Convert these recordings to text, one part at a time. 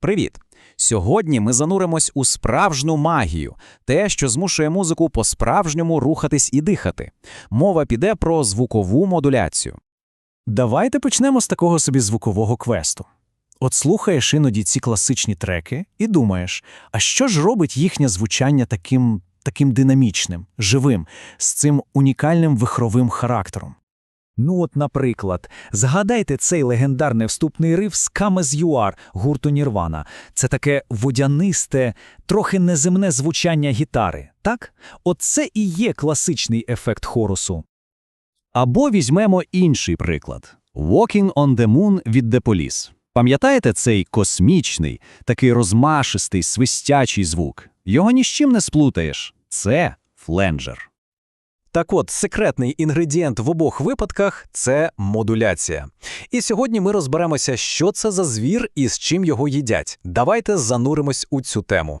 Привіт! Сьогодні ми зануримось у справжню магію, те, що змушує музику по-справжньому рухатись і дихати. Мова піде про звукову модуляцію. Давайте почнемо з такого собі звукового квесту. От слухаєш іноді ці класичні треки і думаєш, а що ж робить їхнє звучання таким, таким динамічним, живим, з цим унікальним вихровим характером? Ну от, наприклад, згадайте цей легендарний вступний риф з «Come As You гурту Нірвана. Це таке водянисте, трохи неземне звучання гітари, так? От це і є класичний ефект хорусу. Або візьмемо інший приклад «Walking on the Moon» від Police. Пам'ятаєте цей космічний, такий розмашистий, свистячий звук? Його ні з чим не сплутаєш. Це фленджер. Так от, секретний інгредієнт в обох випадках це модуляція. І сьогодні ми розберемося, що це за звір і з чим його їдять. Давайте зануримось у цю тему.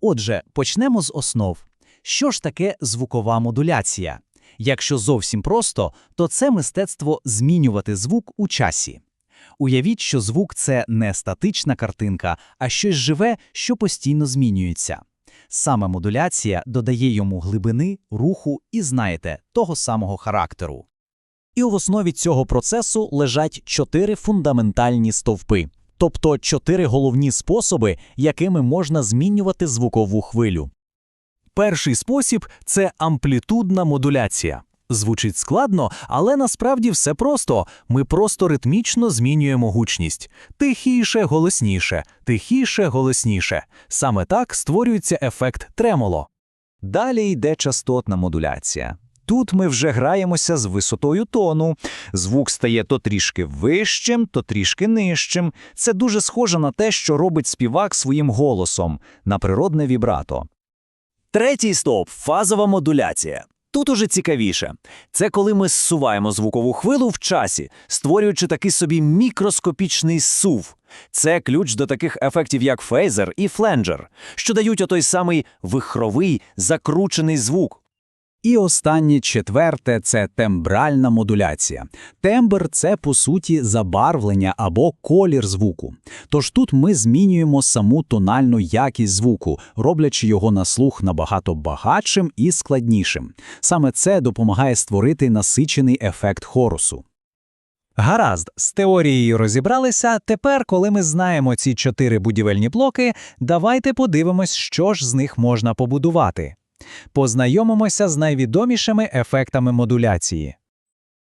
Отже, почнемо з основ. Що ж таке звукова модуляція? Якщо зовсім просто, то це мистецтво змінювати звук у часі. Уявіть, що звук це не статична картинка, а щось живе, що постійно змінюється. Саме модуляція додає йому глибини, руху і, знаєте, того самого характеру. І в основі цього процесу лежать чотири фундаментальні стовпи, тобто чотири головні способи, якими можна змінювати звукову хвилю. Перший спосіб це амплітудна модуляція. Звучить складно, але насправді все просто. Ми просто ритмічно змінюємо гучність. Тихіше, голосніше, тихіше, голосніше. Саме так створюється ефект тремоло. Далі йде частотна модуляція. Тут ми вже граємося з висотою тону. Звук стає то трішки вищим, то трішки нижчим. Це дуже схоже на те, що робить співак своїм голосом, на природне вібрато. Третій стоп фазова модуляція. Тут уже цікавіше. Це коли ми зсуваємо звукову хвилу в часі, створюючи такий собі мікроскопічний сув. Це ключ до таких ефектів, як фейзер і фленджер, що дають отой самий вихровий, закручений звук. І останнє четверте це тембральна модуляція. Тембр це по суті забарвлення або колір звуку. Тож тут ми змінюємо саму тональну якість звуку, роблячи його на слух набагато багатшим і складнішим. Саме це допомагає створити насичений ефект хорусу. Гаразд, з теорією розібралися. Тепер, коли ми знаємо ці чотири будівельні блоки, давайте подивимось, що ж з них можна побудувати. Познайомимося з найвідомішими ефектами модуляції.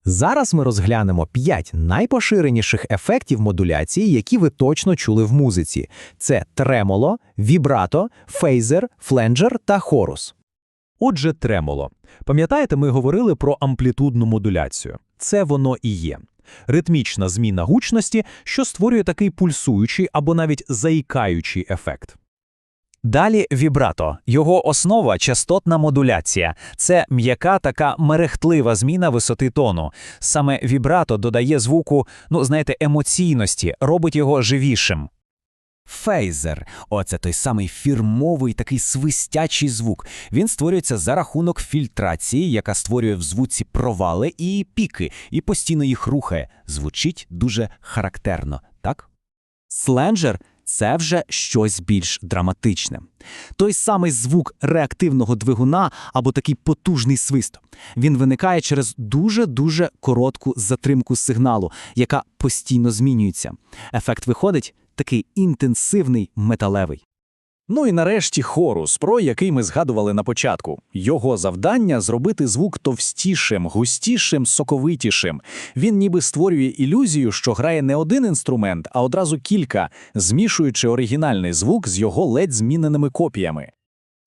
Зараз ми розглянемо 5 найпоширеніших ефектів модуляції, які ви точно чули в музиці: це тремоло, вібрато, фейзер, фленджер та хорус. Отже, тремоло. Пам'ятаєте, ми говорили про амплітудну модуляцію. Це воно і є. Ритмічна зміна гучності, що створює такий пульсуючий або навіть заїкаючий ефект. Далі вібрато. Його основа частотна модуляція. Це м'яка така мерехтлива зміна висоти тону. Саме вібрато додає звуку, ну знаєте, емоційності, робить його живішим. Фейзер оце той самий фірмовий такий свистячий звук. Він створюється за рахунок фільтрації, яка створює в звуці провали і піки, і постійно їх рухає. Звучить дуже характерно, так? Сленджер це вже щось більш драматичне. Той самий звук реактивного двигуна або такий потужний свист. Він виникає через дуже-дуже коротку затримку сигналу, яка постійно змінюється. Ефект виходить такий інтенсивний металевий. Ну і нарешті хорус, про який ми згадували на початку. Його завдання зробити звук товстішим, густішим, соковитішим. Він ніби створює ілюзію, що грає не один інструмент, а одразу кілька, змішуючи оригінальний звук з його ледь зміненими копіями.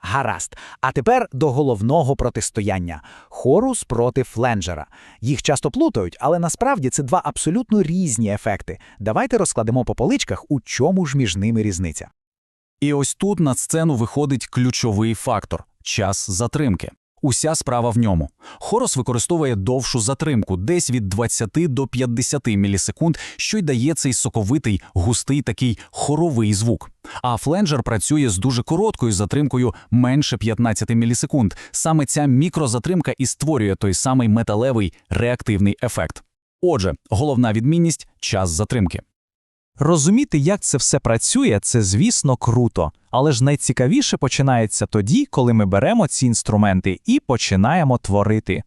Гаразд. А тепер до головного протистояння хорус проти фленджера. Їх часто плутають, але насправді це два абсолютно різні ефекти. Давайте розкладемо по поличках, у чому ж між ними різниця. І ось тут на сцену виходить ключовий фактор час затримки. Уся справа в ньому. Хорос використовує довшу затримку, десь від 20 до 50 мілісекунд, що й дає цей соковитий, густий такий хоровий звук. А фленджер працює з дуже короткою затримкою менше 15 мілісекунд. Саме ця мікрозатримка і створює той самий металевий реактивний ефект. Отже, головна відмінність час затримки. Розуміти, як це все працює, це, звісно, круто. Але ж найцікавіше починається тоді, коли ми беремо ці інструменти і починаємо творити.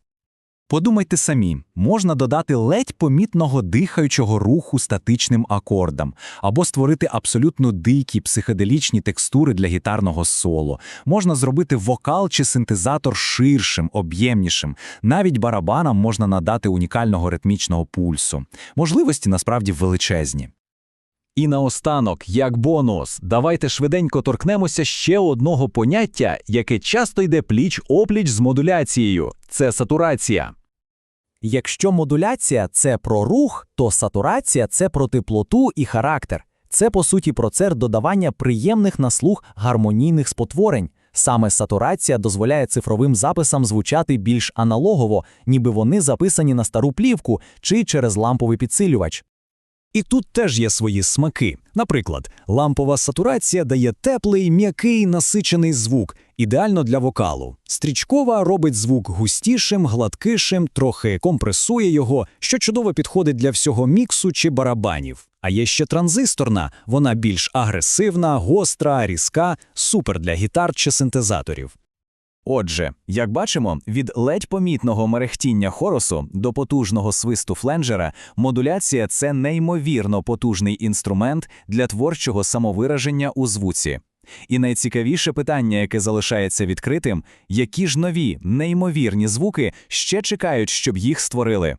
Подумайте самі, можна додати ледь помітного дихаючого руху статичним акордам, або створити абсолютно дикі психоделічні текстури для гітарного соло. Можна зробити вокал чи синтезатор ширшим, об'ємнішим. Навіть барабанам можна надати унікального ритмічного пульсу. Можливості насправді величезні. І наостанок, як бонус, давайте швиденько торкнемося ще одного поняття, яке часто йде пліч-опліч з модуляцією – це сатурація. Якщо модуляція це про рух, то сатурація це про теплоту і характер. Це, по суті, процес додавання приємних на слух гармонійних спотворень. Саме сатурація дозволяє цифровим записам звучати більш аналогово, ніби вони записані на стару плівку чи через ламповий підсилювач. І тут теж є свої смаки. Наприклад, лампова сатурація дає теплий, м'який, насичений звук, ідеально для вокалу. Стрічкова робить звук густішим, гладкишим, трохи компресує його, що чудово підходить для всього міксу чи барабанів. А є ще транзисторна, вона більш агресивна, гостра, різка, супер для гітар чи синтезаторів. Отже, як бачимо, від ледь помітного мерехтіння хоросу до потужного свисту фленджера модуляція це неймовірно потужний інструмент для творчого самовираження у звуці. І найцікавіше питання, яке залишається відкритим, які ж нові, неймовірні звуки ще чекають, щоб їх створили.